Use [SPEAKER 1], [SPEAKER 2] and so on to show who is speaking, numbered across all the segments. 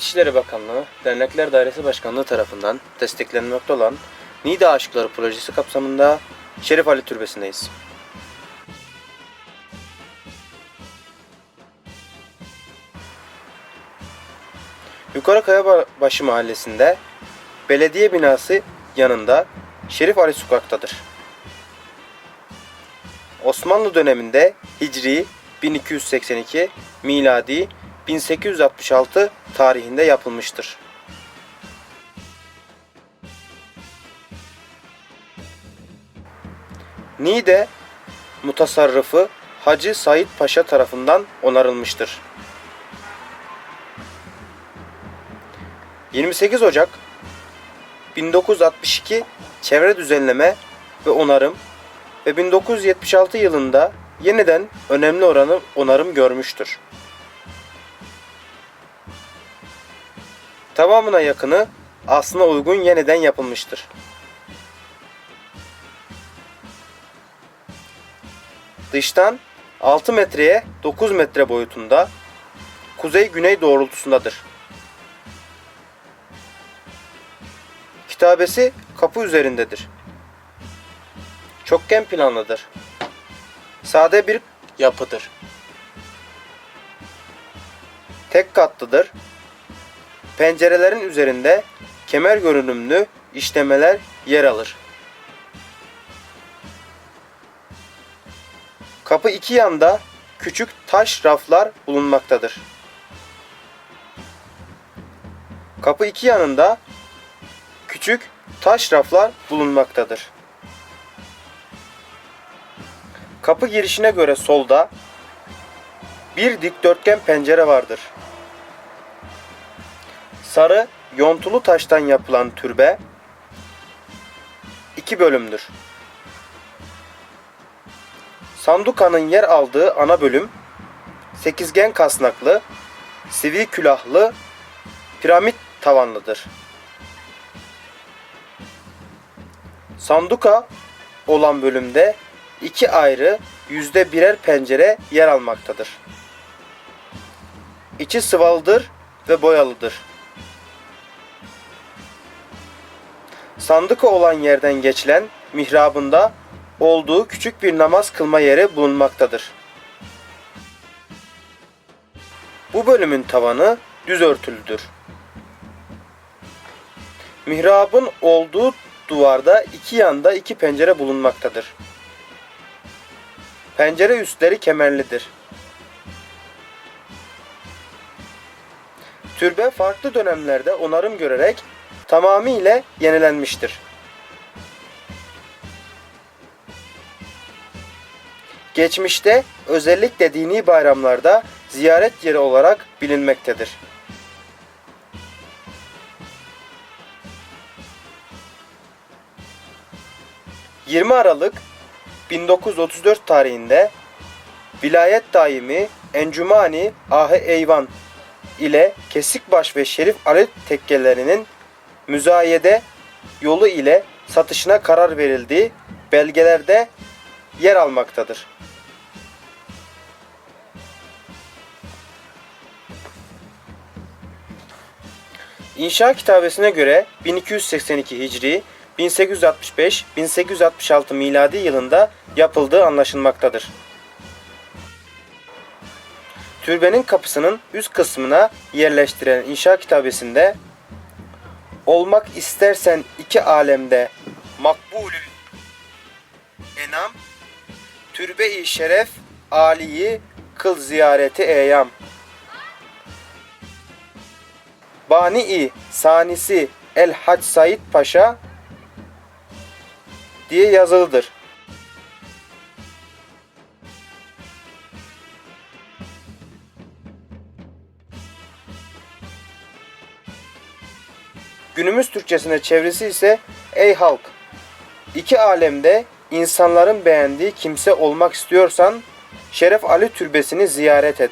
[SPEAKER 1] İçişleri Bakanlığı, Dernekler Dairesi Başkanlığı tarafından desteklenmekte olan Nida Aşıkları projesi kapsamında Şerif Ali Türbesi'ndeyiz. Yukarı Kayabaşı mahallesinde belediye binası yanında Şerif Ali sokaktadır. Osmanlı döneminde Hicri 1282, miladi 1866 tarihinde yapılmıştır. Niğde mutasarrıfı Hacı Said Paşa tarafından onarılmıştır. 28 Ocak 1962 çevre düzenleme ve onarım ve 1976 yılında yeniden önemli oranı onarım görmüştür. Tamamına yakını aslına uygun yeniden yapılmıştır. Dıştan 6 metreye 9 metre boyutunda kuzey-güney doğrultusundadır. Kitabesi kapı üzerindedir. Çokgen planlıdır. Sade bir yapıdır. Tek katlıdır. Pencerelerin üzerinde kemer görünümlü işlemeler yer alır. Kapı iki yanda küçük taş raflar bulunmaktadır. Kapı iki yanında küçük taş raflar bulunmaktadır. Kapı girişine göre solda bir dikdörtgen pencere vardır. Sarı yontulu taştan yapılan türbe iki bölümdür. Sandukanın yer aldığı ana bölüm sekizgen kasnaklı, sivri külahlı, piramit tavanlıdır. Sanduka olan bölümde iki ayrı yüzde birer pencere yer almaktadır. İçi sıvalıdır ve boyalıdır. Sanduka olan yerden geçilen mihrabında olduğu küçük bir namaz kılma yeri bulunmaktadır. Bu bölümün tavanı düz örtülüdür. Mihrabın olduğu duvarda iki yanda iki pencere bulunmaktadır. Pencere üstleri kemerlidir. Türbe farklı dönemlerde onarım görerek tamamıyla yenilenmiştir. Geçmişte özellikle dini bayramlarda ziyaret yeri olarak bilinmektedir. ...20 Aralık 1934 tarihinde vilayet daimi Encümani Ahi Eyvan ile Kesikbaş ve Şerif Ali tekkelerinin müzayede yolu ile satışına karar verildiği belgelerde yer almaktadır. İnşa kitabesine göre 1282 Hicri 1865-1866 miladi yılında yapıldığı anlaşılmaktadır. Türbenin kapısının üst kısmına yerleştirilen inşa kitabesinde olmak istersen iki alemde makbulül enam türbe-i şeref aliyi kıl ziyareti eyam Bani-i sanisi El Hac Said Paşa diye yazılıdır. Günümüz Türkçesine çevresi ise Ey halk! iki alemde insanların beğendiği kimse olmak istiyorsan Şeref Ali Türbesi'ni ziyaret et.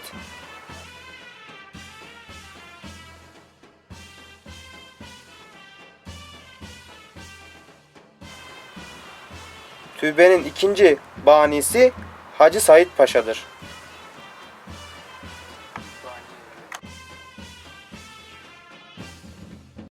[SPEAKER 1] Türbenin ikinci banisi Hacı Said Paşa'dır.